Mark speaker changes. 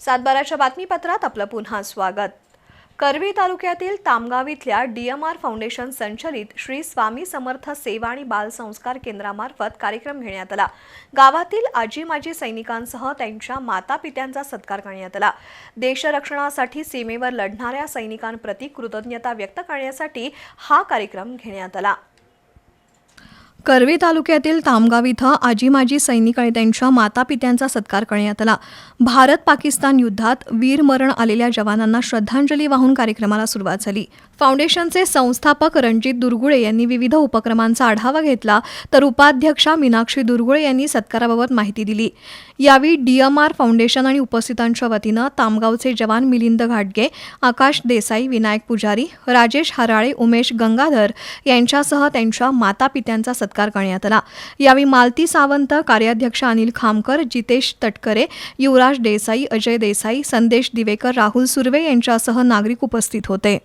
Speaker 1: सातबाराच्या बातमीपत्रात आपलं पुन्हा स्वागत. करवी तालुक्यातील तामगाव इथल्या डीएमआर फाउंडेशन संचलित श्री स्वामी समर्थ सेवा आणि बाल संस्कार केंद्रामार्फत कार्यक्रम घेण्यात आला. गावातील आजी माजी सैनिकांसह त्यांच्या माता पित्यांचा सत्कार करण्यात आला. देशरक्षणासाठी सीमेवर लढणाऱ्या सैनिकांप्रती कृतज्ञता व्यक्त करण्यासाठी हा कार्यक्रम घेण्यात आला. करवी तालुक्यातील तामगाव इथं आजी माजी सैनिक आणि त्यांच्या मातापित्यांचा सत्कार करण्यात आला. भारत पाकिस्तान युद्धात वीरमरण आलेल्या जवानांना श्रद्धांजली वाहून कार्यक्रमाला सुरुवात झाली. फाउंडेशनचे संस्थापक रणजित दुर्गुळे यांनी विविध उपक्रमांचा आढावा घेतला तर उपाध्यक्षा मीनाक्षी दुर्गुळे यांनी सत्काराबाबत माहिती दिली. यावेळी डीएमआर फाउंडेशन आणि उपस्थितांच्या वतीनं तामगावचे जवान मिलिंद घाटगे आकाश देसाई विनायक पुजारी राजेश हराळे उमेश गंगाधर यांच्यासह त्यांच्या मातापित्यांचा सत्कार सत्कार करण्यात आला. यावेळी मालती सावंत कार्याध्यक्ष अनिल खामकर जितेश तटकरे युवराज देसाई अजय देसाई संदेश दिवेकर राहुल सुर्वे यांच्यासह नागरिक उपस्थित होते.